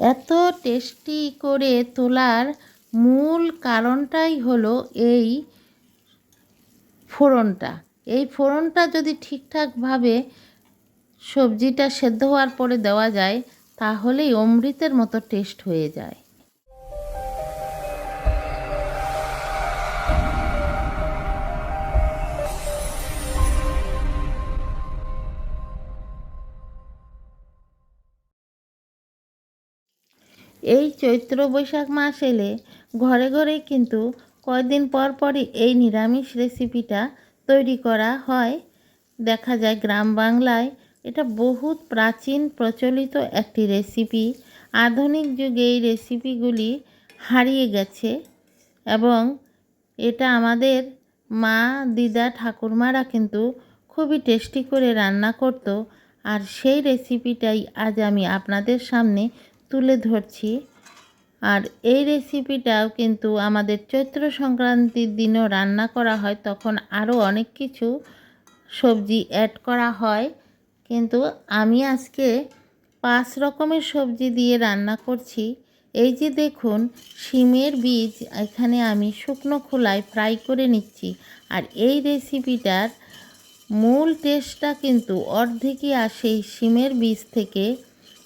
এত টেস্টি করে তোলার মূল কারণটাই হলো এই ফোড়নটা। এই ফোড়নটা যদি ঠিকঠাকভাবে সবজিটা সেদ্ধ হওয়ার পরে দেওয়া যায়, তাহলেই অমৃতের মতো টেস্ট হয়ে যায়। এই চৈত্র বৈশাখ মাস এলে ঘরে ঘরেই কিন্তু কয়দিন পর পরই এই নিরামিষ রেসিপিটা তৈরি করা হয়। দেখা যায় গ্রাম বাংলায় এটা বহুত প্রাচীন প্রচলিত একটি রেসিপি আধুনিক যুগে এই রেসিপিগুলি হারিয়ে গেছে এবং এটা আমাদের মা, দিদা, ঠাকুরমারা কিন্তু খুবই টেস্টি করে রান্না করত। আর সেই রেসিপিটাই আজ আমি আপনাদের সামনে তুলে ধরছি। আর এই রেসিপিটাও কিন্তু আমাদের চৈত্র সংক্রান্তির দিনও রান্না করা হয়, তখন আরও অনেক কিছু সবজি অ্যাড করা হয়। কিন্তু আমি আজকে পাঁচ রকমের সবজি দিয়ে রান্না করছি। এই যে দেখুন, শিমের বীজ এখানে আমি শুকনো খোলায় ফ্রাই করে নিচ্ছি। আর এই রেসিপিটার মূল টেস্টটা কিন্তু অর্ধেকই আসে শিমের বীজ থেকে।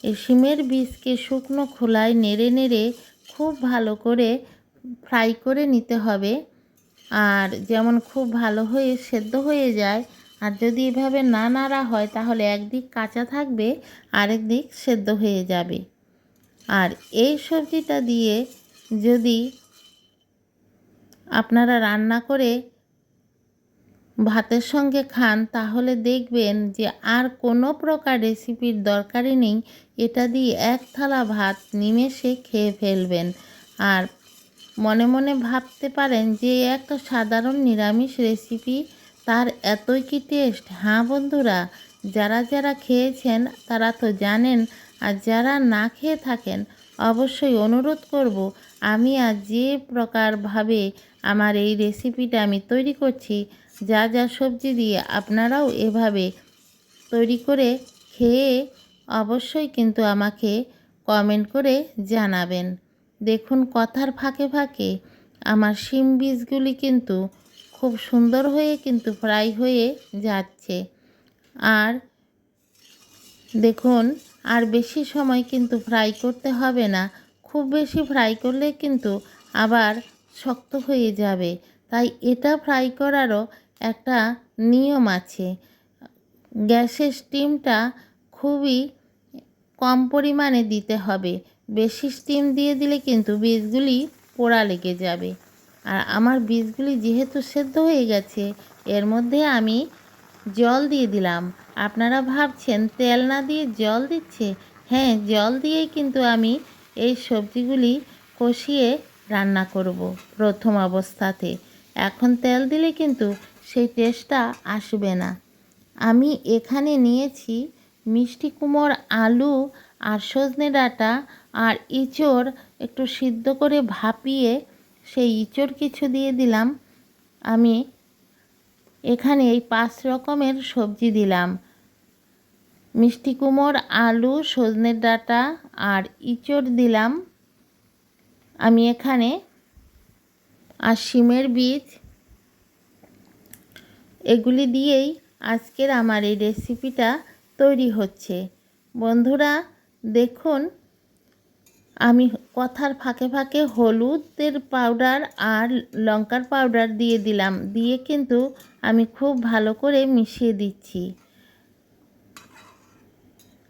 এই শিমের বীজকে শুকনো খোলায় নেড়ে নেড়ে খুব ভালো করে ফ্রাই করে নিতে হবে। আর যেমন খুব ভালো হয়ে সেদ্ধ হয়ে যায়, আর যদি এভাবে না নাড়া হয় তাহলে একদিক কাঁচা থাকবে, আরেক দিক সেদ্ধ হয়ে যাবে। আর এই সবজিটা দিয়ে যদি আপনারা রান্না করে ভাতের সঙ্গে খান, তাহলে দেখবেন যে আর কোনো প্রকার রেসিপির দরকারই নেই। এটা দিয়ে এক থালা ভাত নিমেষে খেয়ে ফেলবেন। আর মনে মনে ভাবতে পারেন যে একটা সাধারণ নিরামিষ রেসিপি তার এতই কি টেস্ট হ্যাঁ বন্ধুরা, যারা যারা খেয়েছেন তারা তো জানেন, আর যারা না খেয়ে থাকেন অবশ্যই অনুরোধ করব, আমি আজ যে প্রকারভাবে আমার এই রেসিপিটা আমি তৈরি করছি, যা যা সবজি দিয়ে আপনারাও এভাবে তৈরি করে খেয়ে অবশ্যই কিন্তু আমাকে কমেন্ট করে জানাবেন। দেখুন কথার ফাঁকে ফাঁকে আমার শিম বীজগুলি কিন্তু খুব সুন্দর হয়ে কিন্তু ফ্রাই হয়ে যাচ্ছে। আর দেখুন, আর বেশি সময় কিন্তু ফ্রাই করতে হবে না। খুব বেশি ফ্রাই করলে কিন্তু আবার শক্ত হয়ে যাবে। তাই এটা ফ্রাই করারও একটা নিয়ম আছে। গ্যাসের স্টিমটা খুবই কম পরিমাণে দিতে হবে। বেশি স্টিম দিয়ে দিলে কিন্তু বীজগুলি পোড়া লেগে যাবে। আর আমার বীজগুলি যেহেতু সেদ্ধ হয়ে গেছে, এর মধ্যে আমি জল দিয়ে দিলাম। আপনারা ভাবছেন, তেল না দিয়ে জল দিচ্ছে? হ্যাঁ জল দিয়েই কিন্তু আমি এই সবজিগুলি কষিয়ে রান্না করব প্রথম অবস্থাতে। এখন তেল দিলে কিন্তু সেই টেস্টটা আসবে না। আমি এখানে নিয়েছি মিষ্টি কুমড় আলু আর সজনে ডাঁটা আর ইঁচড় একটু সিদ্ধ করে ভাপিয়ে সেই ইঁচড় কিছু দিয়ে দিলাম। আমি এখানে এই পাঁচ রকমের সবজি দিলাম। মিষ্টি কুমোর, আলু সজনের ডাঁটা আর ইঁচড় দিলাম। আমি এখানে আর শিমের বীজ। এগুলি দিয়েই আজকের আমার এই রেসিপিটা তৈরি হচ্ছে। বন্ধুরা, দেখুন, আমি কথার ফাঁকে ফাঁকে হলুদের পাউডার আর লঙ্কার পাউডার দিয়ে দিলাম। দিয়ে কিন্তু আমি খুব ভালো করে মিশিয়ে দিচ্ছি।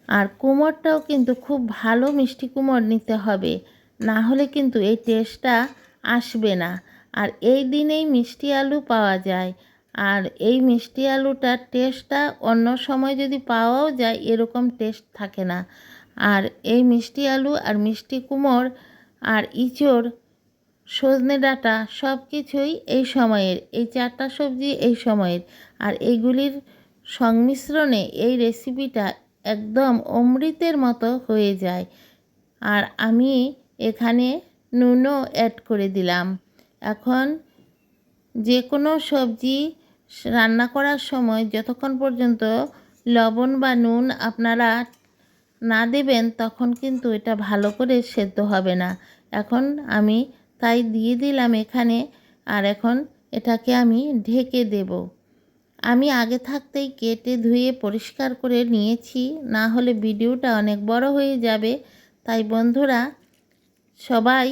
আর কুমড়টাও কিন্তু খুব ভালো মিষ্টি কুমড় নিতে হবে। না হলে কিন্তু এই টেস্টটা আসবে না। আর এই দিনেই মিষ্টি আলু পাওয়া যায়। আর এই মিষ্টি আলুটার টেস্টটা অন্য সময় যদি পাওয়াও যায়, এরকম টেস্ট থাকে না। আর এই মিষ্টি আলু আর মিষ্টি কুমড় আর ইঁচড়, সজনে ডাঁটা সব কিছুই এই সময়ের, এই চারটা সবজি এই সময়ের। আর এইগুলির সংমিশ্রণে এই রেসিপিটা একদম অমৃতের মতো হয়ে যায়। আর আমি এখানে নুনও অ্যাড করে দিলাম। এখন যে কোনো সবজি রান্না করার সময় যতক্ষণ পর্যন্ত লবণ বা নুন আপনারা না দেবেন, তখন কিন্তু এটা ভালো করে সেদ্ধ হবে না। এখন আমি তাই দিয়ে দিলাম এখানে, আর এখন এটাকে আমি ঢেকে দেব। আমি আগে থাকতেই কেটে ধুয়ে পরিষ্কার করে নিয়েছি, না হলে ভিডিওটা অনেক বড় হয়ে যাবে। তাই বন্ধুরা, সবাই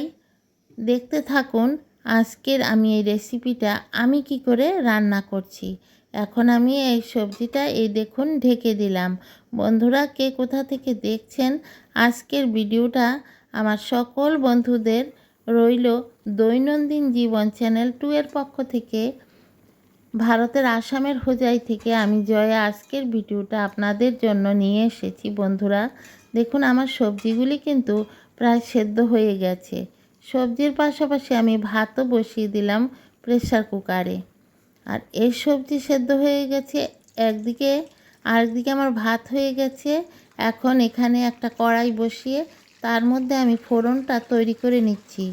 দেখতে থাকুন আজকের আমি এই রেসিপিটা আমি কি করে রান্না করছি? এখন আমি এই সবজিটা এই দেখুন ঢেকে দিলাম। বন্ধুরা, কে কোথা থেকে দেখছেন, আজকের ভিডিওটা আমার সকল বন্ধুদের রইল দৈনন্দিন জীবন চ্যানেল টু এর পক্ষ থেকে। ভারতের আসামের হোজাই থেকে আমি জয়া আজকের ভিডিওটা আপনাদের জন্য নিয়ে এসেছি। বন্ধুরা, দেখুন আমার সবজিগুলি কিন্তু প্রায় সেদ্ধ হয়ে গেছে। সবজির পাশাপাশি আমি ভাতও বসিয়ে দিলাম প্রেসার কুকারে আর এই সবজি সেদ্ধ হয়ে গেছে, একদিকে আরেকদিকে আমার ভাত হয়ে গেছে। এখন এখানে একটা কড়াই বসিয়ে তার মধ্যে আমি ফোড়নটা তৈরি করে নিচ্ছি।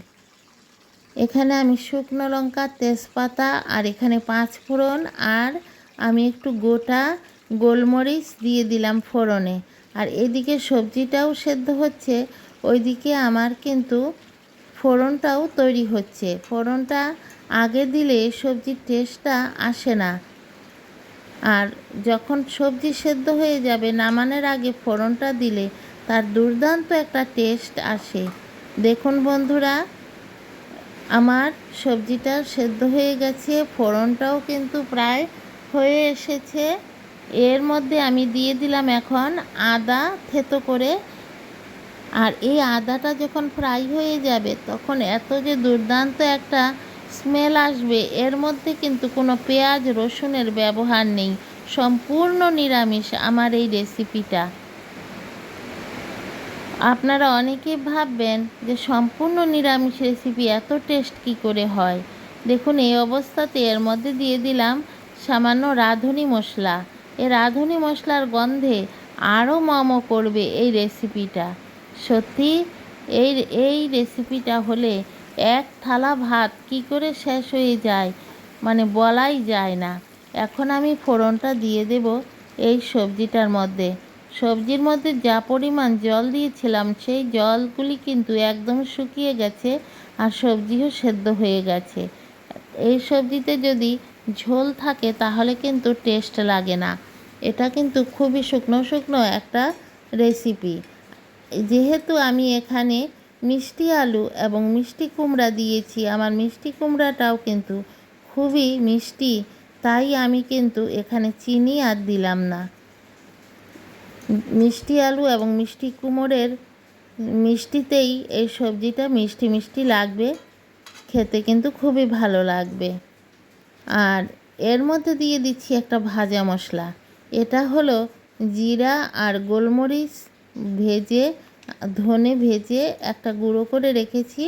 এখানে আমি শুকনো লঙ্কা, তেজপাতা আর এখানে পাঁচ ফোড়ন আর আমি একটু গোটা গোলমরিচ দিয়ে দিলাম ফোড়নে। আর এদিকে সবজিটাও সেদ্ধ হচ্ছে, ওইদিকে আমার কিন্তু ফোড়নটাও তৈরি হচ্ছে। ফোড়নটা আগে দিলে সবজির টেস্টটা আসে না। আর যখন সবজি সেদ্ধ হয়ে যাবে, নামানোর আগে ফোড়নটা দিলে তার দুর্দান্ত একটা টেস্ট আসে। দেখুন বন্ধুরা, আমার সবজিটা সেদ্ধ হয়ে গেছে, ফোড়নটাও কিন্তু প্রায় হয়ে এসেছে। এর মধ্যে আমি দিয়ে দিলাম এখন আদা থেতো করে আর এই আদাটা যখন ফ্রাই হয়ে যাবে, তখন এত যে দুর্দান্ত একটা স্মেল আসবে, এর মধ্যে কিন্তু কোনো পেঁয়াজ, রসুনের ব্যবহার নেই। সম্পূর্ণ নিরামিষ আমার এই রেসিপিটা। আপনারা অনেকে ভাববেন যে সম্পূর্ণ নিরামিষ রেসিপি এত টেস্ট কি করে হয়? দেখুন, এই অবস্থাতে এর মধ্যে দিয়ে দিলাম সামান্য রাঁধুনি মশলা। এই রাঁধুনি মশলার গন্ধে আরও মম করবে এই রেসিপিটা। সত্যি, এই এই রেসিপিটা হলে এক থালা ভাত কি করে শেষ হয়ে যায়? মানে বলাই যায় না। এখন আমি ফোড়নটা দিয়ে দেব এই সবজিটার মধ্যে। সবজির মধ্যে যা পরিমাণ জল দিয়েছিলাম, সেই জলগুলি কিন্তু একদম শুকিয়ে গেছে আর সবজিও সেদ্ধ হয়ে গেছে। এই সবজিতে যদি ঝোল থাকে, তাহলে কিন্তু টেস্ট লাগে না। এটা কিন্তু খুবই শুকনো শুকনো একটা রেসিপি যেহেতু আমি এখানে মিষ্টি আলু এবং মিষ্টি কুমড়া দিয়েছি, আমার মিষ্টি কুমড়াটাও কিন্তু খুবই মিষ্টি, তাই আমি কিন্তু এখানে চিনি আর দিলাম না। মিষ্টি আলু এবং মিষ্টি কুমড়ের মিষ্টিতেই এই সবজিটা মিষ্টি মিষ্টি লাগবে, খেতে কিন্তু খুবই ভালো লাগবে। আর এর মধ্যে দিয়ে দিচ্ছি একটা ভাজা মশলা, এটা হলো জিরা আর গোলমরিচ ভেজে, ধনে ভেজে একটা গুঁড়ো করে রেখেছি।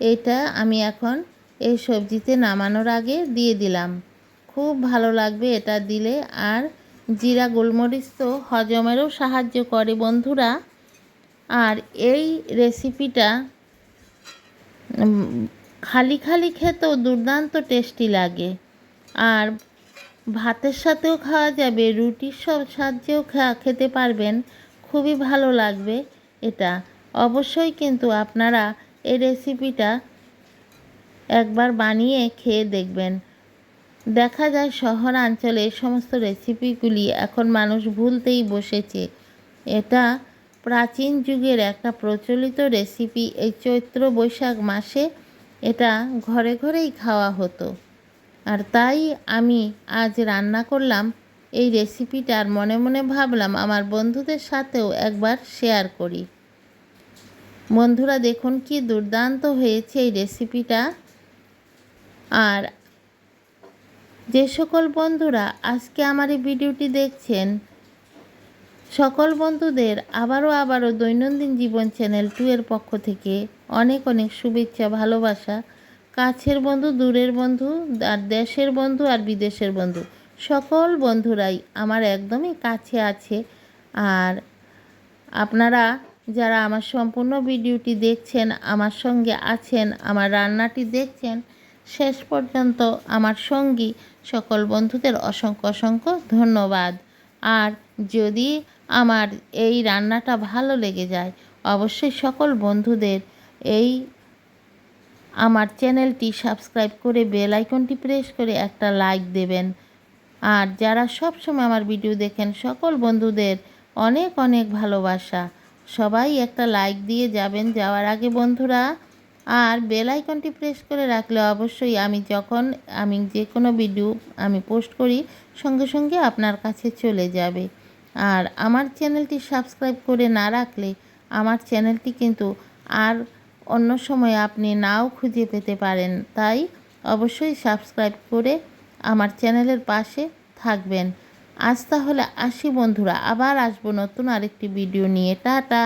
এটা আমি এখন এই সবজিতে নামানোর আগে দিয়ে দিলাম। খুব ভালো লাগবে এটা দিলে। আর জিরা গোলমরিচ তো হজমেরও সাহায্য করে বন্ধুরা। আর এই রেসিপিটা খালি খালি খেতেও দুর্দান্ত টেস্টি লাগে। আর ভাতের সাথেও খাওয়া যাবে, রুটির সব সাহায্যেও খেতে পারবেন। খুবই ভালো লাগবে এটা। অবশ্যই কিন্তু আপনারা এই রেসিপিটা একবার বানিয়ে খেয়ে দেখবেন। দেখা যায় শহরাঞ্চলে এই সমস্ত রেসিপিগুলি এখন মানুষ ভুলতেই বসেছে। এটা প্রাচীন যুগের একটা প্রচলিত রেসিপি এই চৈত্র বৈশাখ মাসে এটা ঘরে ঘরেই খাওয়া হতো। আর তাই আমি আজ রান্না করলাম এই রেসিপিটার মনে মনে ভাবলাম আমার বন্ধুদের সাথেও একবার শেয়ার করি। বন্ধুরা, দেখুন কি দুর্দান্ত হয়েছে এই রেসিপিটা আর যে সকল বন্ধুরা আজকে আমার এই ভিডিওটি দেখছেন, সকল বন্ধুদের আবারও আবারও দৈনন্দিন জীবন চ্যানেল টু এর পক্ষ থেকে অনেক অনেক শুভেচ্ছা, ভালোবাসা। কাছের বন্ধু, দূরের বন্ধু, আর দেশের বন্ধু, আর বিদেশের বন্ধু। সকল বন্ধুরাই আমার একদমই কাছে আছে। আর আপনারা যারা আমার সম্পূর্ণ ভিডিওটি দেখছেন, আমার সঙ্গে আছেন, আমার রান্নাটি দেখছেন, শেষ পর্যন্ত আমার সঙ্গী সকল বন্ধুদের অসংখ্য অসংখ্য ধন্যবাদ। আর যদি আমার এই রান্নাটা ভালো লেগে যায়, অবশ্যই সকল বন্ধুদের এই আমার চ্যানেলটি সাবস্ক্রাইব করে বেল আইকনটি প্রেস করে একটা লাইক দেবেন। আর যারা সব সময় আমার ভিডিও দেখেন, সকল বন্ধুদের অনেক অনেক ভালোবাসা। সবাই একটা লাইক দিয়ে যাবেন যাওয়ার আগে বন্ধুরা। আর বেল আইকনটি প্রেস করে রাখলে অবশ্যই আমি যখন আমি যে কোনো ভিডিও আমি পোস্ট করি, সঙ্গে সঙ্গে আপনার কাছে চলে যাবে। আর আমার চ্যানেলটি সাবস্ক্রাইব করে না রাখলে আমার চ্যানেলটি কিন্তু আর অন্য সময় আপনি নাও খুঁজে পেতে পারেন। তাই অবশ্যই সাবস্ক্রাইব করে আমার চ্যানেলের পাশে থাকবেন। আজ তাহলে আসি বন্ধুরা, আবার আসব নতুন আরেকটি ভিডিও নিয়ে। টাটা!